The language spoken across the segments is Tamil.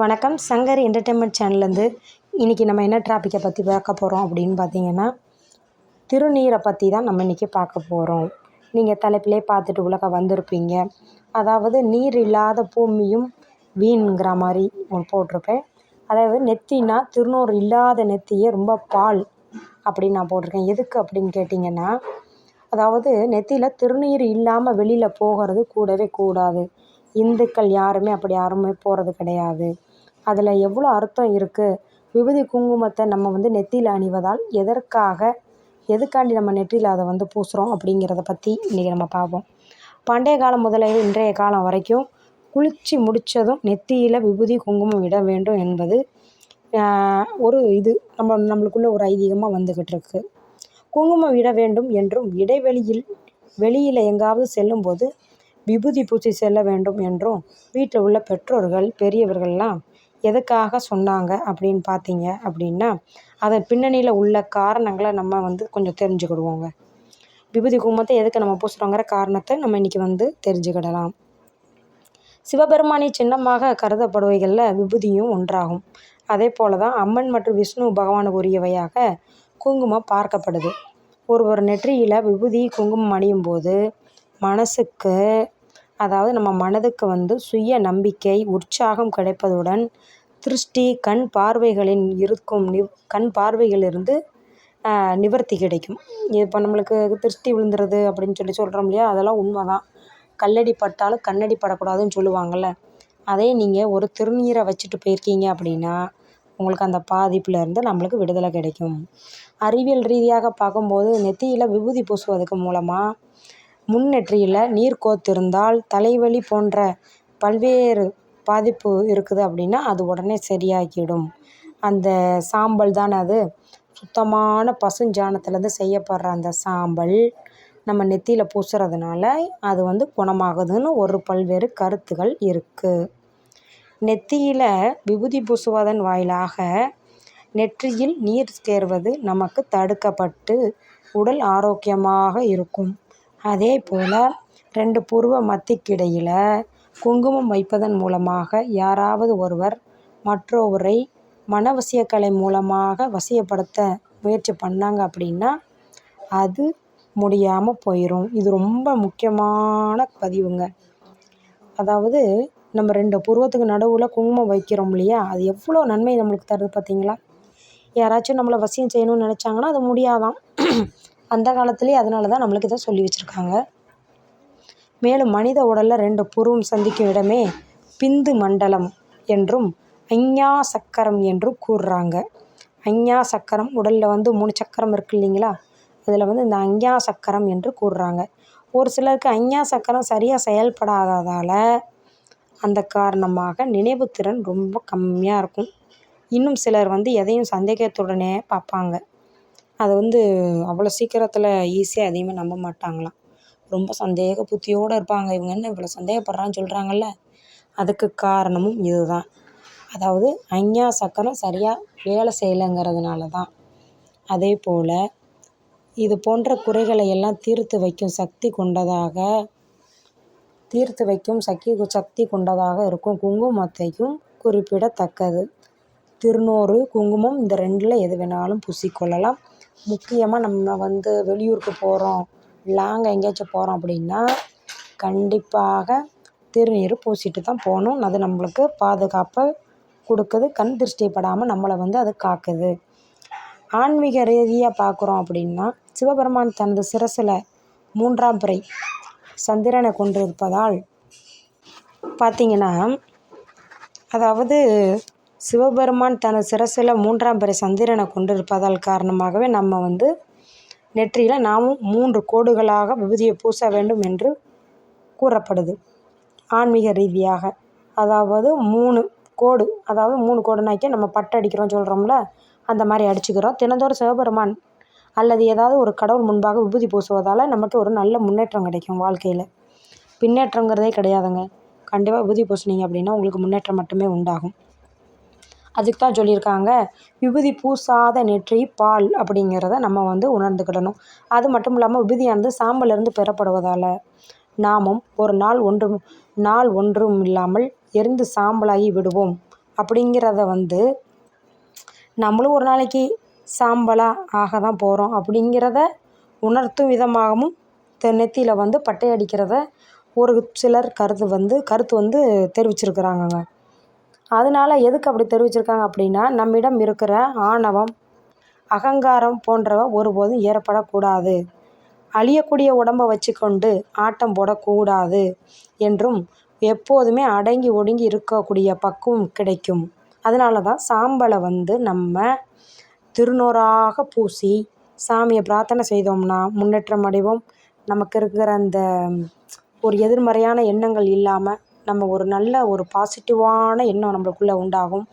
வணக்கம். சங்கர் என்டர்டெயின்மெண்ட் சேனல்லேருந்து இன்றைக்கி நம்ம என்ன டாப்பிக்கை பற்றி பார்க்க போகிறோம் அப்படின்னு பார்த்தீங்கன்னா திருநீரை பற்றி தான் நம்ம இன்றைக்கி பார்க்க போகிறோம் நீங்கள் தலைப்பிலே பார்த்துட்டு உலக வந்திருப்பீங்க. அதாவது நீர் இல்லாத பூமியும் வீணுங்கிற மாதிரி ஒன்று போட்டிருப்பேன். அதாவது நெத்தினா திருநூறு இல்லாத நெத்தியே ரொம்ப பால் அப்படின்னு நான் போட்டிருக்கேன். எதுக்கு அப்படின்னு கேட்டிங்கன்னா அதாவது நெத்தியில் திருநீர் இல்லாமல் வெளியில் போகிறது கூடவே கூடாது. இந்துக்கள் யாருமே அப்படி யாருமே போகிறது கிடையாது. அதில் எவ்வளோ அர்த்தம் இருக்குது விபூதி குங்குமத்தை நம்ம வந்து நெத்தியில் அணிவதால் எதற்காக எதுக்காண்டி நம்ம நெற்றியில் அதை வந்து பூசுகிறோம் அப்படிங்கிறத பற்றி இன்றைக்கி நம்ம பார்ப்போம். பண்டைய காலம் முதலே இன்றைய காலம் வரைக்கும் குளித்து முடித்ததும் நெத்தியில் விபூதி குங்குமம் விட வேண்டும் என்பது ஒரு இது நம்ம நம்மளுக்குள்ள ஒரு ஐதீகமாக வந்துக்கிட்டு இருக்கு. குங்குமம் விட வேண்டும் என்றும் இடைவெளியில் வெளியில் எங்காவது செல்லும்போது விபூதி பூசி செல்ல வேண்டும் என்றும் வீட்டில் உள்ள பெற்றோர்கள் பெரியவர்கள்லாம் எதுக்காக சொன்னாங்க அப்படின்னு பார்த்தீங்க அப்படின்னா அதன் பின்னணியில் உள்ள காரணங்களை நம்ம வந்து கொஞ்சம் தெரிஞ்சுக்கிடுவோங்க. விபூதி குங்குமத்தை எதுக்கு நம்ம பூசுகிறோங்கிற காரணத்தை நம்ம இன்றைக்கி வந்து தெரிஞ்சுக்கிடலாம். சிவபெருமானி சின்னமாக கருதப்படுவைகளில் விபூதியும் ஒன்றாகும். அதே போல தான் அம்மன் மற்றும் விஷ்ணு பகவானுக்கு உரியவையாக குங்குமம் பார்க்கப்படுது. ஒருவர் நெற்றியில் விபூதி குங்குமம் அணியும் போது மனசுக்கு அதாவது நம்ம மனதுக்கு வந்து சுய நம்பிக்கை உற்சாகம் கிடைப்பதுடன் திருஷ்டி கண் பார்வைகளின் இருக்கும் நிவ் கண் பார்வைகளிலிருந்து நிவர்த்தி கிடைக்கும். இப்போ நம்மளுக்கு திருஷ்டி விழுந்துருது அப்படின்னு சொல்லி சொல்கிறோம் இல்லையா? அதெல்லாம் உண்மை தான் கல்லடி பட்டாலும் கண்ணடி படக்கூடாதுன்னு சொல்லுவாங்கள்ல அதே நீங்கள் ஒரு திருநீரை வச்சுட்டு போயிருக்கீங்க அப்படின்னா உங்களுக்கு அந்த பாதிப்புலேருந்து நம்மளுக்கு விடுதலை கிடைக்கும். அறிவியல் ரீதியாக பார்க்கும்போது நெத்தியில் விபூதி பூசுவதற்கு மூலமாக முன் நெற்றியில் நீர் கோர்த்திருந்தால் தலைவலி போன்ற பல்வேறு பாதிப்பு இருக்குது அப்படின்னா அது உடனே சரியாகிடும். அந்த சாம்பல் தானே அது? சுத்தமான பசுஞ்சாணத்துலேருந்து செய்யப்படுற அந்த சாம்பல் நம்ம நெத்தியில் பூசுறதுனால அது வந்து குணமாகுதுன்னு ஒரு பல்வேறு கருத்துகள் இருக்குது நெத்தியில் விபூதி பூசுவதன் வாயிலாக நெற்றியில் நீர் சேர்வது நமக்கு தடுக்கப்பட்டு உடல் ஆரோக்கியமாக இருக்கும். அதே போல் ரெண்டு புருவ மத்திக்கிடையில் குங்குமம் வைப்பதன் மூலமாக யாராவது ஒருவர் மற்றொருவரை மனவசியக்கலை மூலமாக வசியப்படுத்த முயற்சி பண்ணாங்க அப்படின்னா அது முடியாமல் போயிடும் இது ரொம்ப முக்கியமான பதிவுங்க. அதாவது நம்ம ரெண்டு புருவத்துக்கு நடுவில் குங்குமம் வைக்கிறோம் இல்லையா? அது எவ்வளோ நன்மை நம்மளுக்கு தருது பார்த்தீங்களா யாராச்சும் நம்மளை வசியம் செய்யணும்னு நினச்சாங்கன்னா அது முடியாதான். அந்த காலத்துலேயே அதனால தான் நம்மளுக்கு இதை சொல்லி வச்சுருக்காங்க. மேலும் மனித உடலில் ரெண்டு புருவம் சந்திக்கும் இடமே பிந்து மண்டலம் என்றும் ஐஞா சக்கரம் என்றும் கூறுறாங்க. ஐஞா சக்கரம் உடலில் வந்து மூணு சக்கரம் இருக்குது இல்லைங்களா? அதில் வந்து இந்த அஞ்ஞா சக்கரம் என்று கூறுறாங்க. ஒரு சிலருக்கு ஐஞா சக்கரம் சரியாக செயல்படாததால் அந்த காரணமாக நினைவுத்திறன் ரொம்ப கம்மியாக இருக்கும். இன்னும் சிலர் வந்து எதையும் சந்தேகத்துடனே பார்ப்பாங்க. அதை வந்து அவ்வளோ சீக்கிரத்தில் ஈஸியாக எதையுமே நம்ப மாட்டாங்களாம். ரொம்ப சந்தேக புத்தியோடு இருப்பாங்க. இவங்க என்ன இவ்வளோ சந்தேகப்படுறான்னு சொல்கிறாங்கல்ல அதுக்கு காரணமும் இதுதான். அதாவது ஐஞா சக்கரம் சரியாக வேலை செய்யலைங்கிறதுனால தான் அதே போல் இது போன்ற குறைகளை எல்லாம் தீர்த்து வைக்கும் சக்தி கொண்டதாக தீர்த்து வைக்கும் சக்தி சக்தி கொண்டதாக இருக்கும் குங்குமத்தையும் குறிப்பிடத்தக்கது. திருநூறு குங்குமம் இந்த ரெண்டில் எது வேணாலும் பூசிக்கொள்ளலாம். முக்கியமாக நம்ம வந்து வெளியூருக்கு போகிறோம் லாங் எங்கேயாச்சும் போகிறோம் அப்படின்னா கண்டிப்பாக திருநீர் பூசிட்டு தான் போகணும். அது நம்மளுக்கு பாதுகாப்பை கொடுக்குது. கண் திருஷ்டி படாமல் நம்மளை வந்து அது காக்குது. ஆன்மீக ரீதியாக பார்க்குறோம் அப்படின்னா சிவபெருமான் தனது சிரசில் மூன்றாம் பிறை சந்திரனை கொண்டிருப்பதால் பார்த்திங்கன்னா அதாவது சிவபெருமான் தனது சிரசில் மூன்றாம் பிறை சந்திரனை கொண்டிருப்பதால் காரணமாகவே நம்ம வந்து நெற்றியில் நாமும் மூன்று கோடுகளாக விபூதியை பூச வேண்டும் என்று கூறப்படுது. ஆன்மீக ரீதியாக. அதாவது மூணு கோடு அதாவது மூணு கோடுனாக்கி நம்ம பட்டு அடிக்கிறோம் சொல்கிறோம்ல அந்த மாதிரி அடிச்சுக்கிறோம். தினந்தோறும் சிவபெருமான் அல்லது ஏதாவது ஒரு கடவுள் முன்பாக விபூதி பூசுவதால் நமக்கு ஒரு நல்ல முன்னேற்றம் கிடைக்கும் வாழ்க்கையில். பின்னேற்றங்கிறதே கிடையாதுங்க. கண்டிப்பாக விபூதி பூசுனீங்க அப்படின்னா உங்களுக்கு முன்னேற்றம் மட்டுமே உண்டாகும். அதுக்கு தான் சொல்லியிருக்காங்க. விபூதி பூசாத நெற்றி பால் அப்படிங்கிறத நம்ம வந்து உணர்ந்துக்கிடணும். அது மட்டும் இல்லாமல் விபூதியானது சாம்பலிருந்து பெறப்படுவதால் நாமும் ஒரு நாள் ஒன்றும் நாள் ஒன்றும் இல்லாமல் எரிந்து சாம்பலாகி விடுவோம். அப்படிங்கிறத வந்து நம்மளும் ஒரு நாளைக்கு சாம்பலாக ஆக தான் போகிறோம் அப்படிங்கிறத உணர்த்தும் விதமாகவும் நெத்தியில் வந்து பட்டை அடிக்கிறத ஒரு சிலர் கருத்து வந்து கருத்து வந்து தெரிவிச்சிருக்கிறாங்கங்க. அதனால எதுக்கு அப்படி தெரிவிச்சிருக்காங்க அப்படின்னா நம்மிடம் இருக்கிற ஆணவம் அகங்காரம் போன்றவை ஒருபோதும் ஏற்படக்கூடாது. அழியக்கூடிய உடம்பை வச்சுக்கொண்டு ஆட்டம் போடக்கூடாது என்றும் எப்போதுமே அடங்கி ஒடுங்கி இருக்கக்கூடிய பக்குவம் கிடைக்கும். அதனால தான் சாம்பலை வந்து நம்ம திருநூறாக பூசி சாமியை பிரார்த்தனை செய்தோம்னா முன்னேற்றம் அடைவோம். நமக்கு இருக்கிற அந்த ஒரு எதிர்மறையான எண்ணங்கள் இல்லாமல் நம்ம ஒரு நல்ல ஒரு பாசிட்டிவான எண்ணம் நம்மளுக்குள்ளே உண்டாகும்.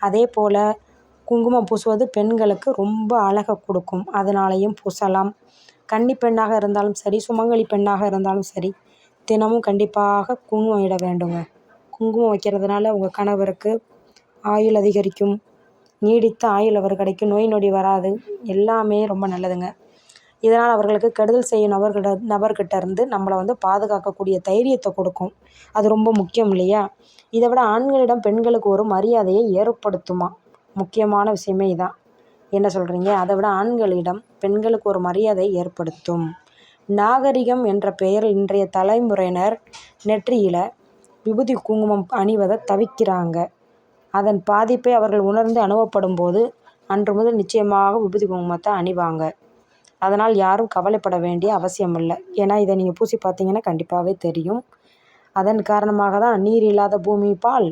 அதே போல் குங்குமம் பூசுவது பெண்களுக்கு ரொம்ப அழகை கொடுக்கும். அதனாலையும் பூசலாம். கன்னி பெண்ணாக இருந்தாலும் சரி சுமங்கலி பெண்ணாக இருந்தாலும் சரி தினமும் கண்டிப்பாக குங்குமம் இட வேண்டுங்க. குங்குமம் வைக்கிறதுனால உங்கள் கணவருக்கு ஆயுள் அதிகரிக்கும். நீடித்த ஆயுள் அவர் கிடைக்கும். நோய் நொடி வராது. எல்லாமே ரொம்ப நல்லதுங்க. இதனால் அவர்களுக்கு கெடுதல் செய்யும் நபர்கிட்ட நபர்கிட்ட இருந்து நம்மளை வந்து பாதுகாக்கக்கூடிய தைரியத்தை கொடுக்கும். அது ரொம்ப முக்கியம் இல்லையா? இதை விட ஆண்களிடம் பெண்களுக்கு ஒரு மரியாதையை ஏற்படுத்துமா? முக்கியமான விஷயமே இதான். என்ன சொல்கிறீங்க அதை விட ஆண்களிடம் பெண்களுக்கு ஒரு மரியாதை ஏற்படுத்தும். நாகரிகம் என்ற பெயரில் இன்றைய தலைமுறையினர் நெற்றியில் விபூதி குங்குமம் அணிவதை தவிக்கிறாங்க. அதன் பாதிப்பை அவர்கள் உணர்ந்து அனுபவப்படும் போது அன்று முதல் நிச்சயமாக விபூதி குங்குமத்தை அணிவாங்க. அதனால் யாரும் கவலைப்பட வேண்டிய அவசியம் இல்லை ஏன்னா இதை நீங்கள் பூசி பார்த்தீங்கன்னா கண்டிப்பாகவே தெரியும். அதன் காரணமாக தான் நீர் இல்லாத பூமி பால்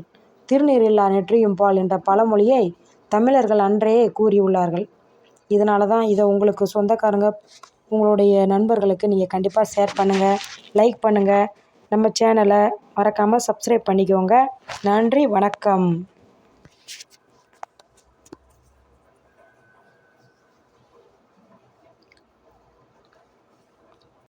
திருநீர் இல்லா நெற்றியும் பால் என்ற பழமொழியை தமிழர்கள் அன்றே கூறியுள்ளார்கள். இதனால தான் இதை உங்களுக்கு சொந்தக்காரங்க உங்களுடைய நண்பர்களுக்கு நீங்கள் கண்டிப்பாக ஷேர் பண்ணுங்கள் லைக் பண்ணுங்கள் நம்ம சேனலை மறக்காமல் சப்ஸ்கிரைப் பண்ணிக்கோங்க. நன்றி வணக்கம்.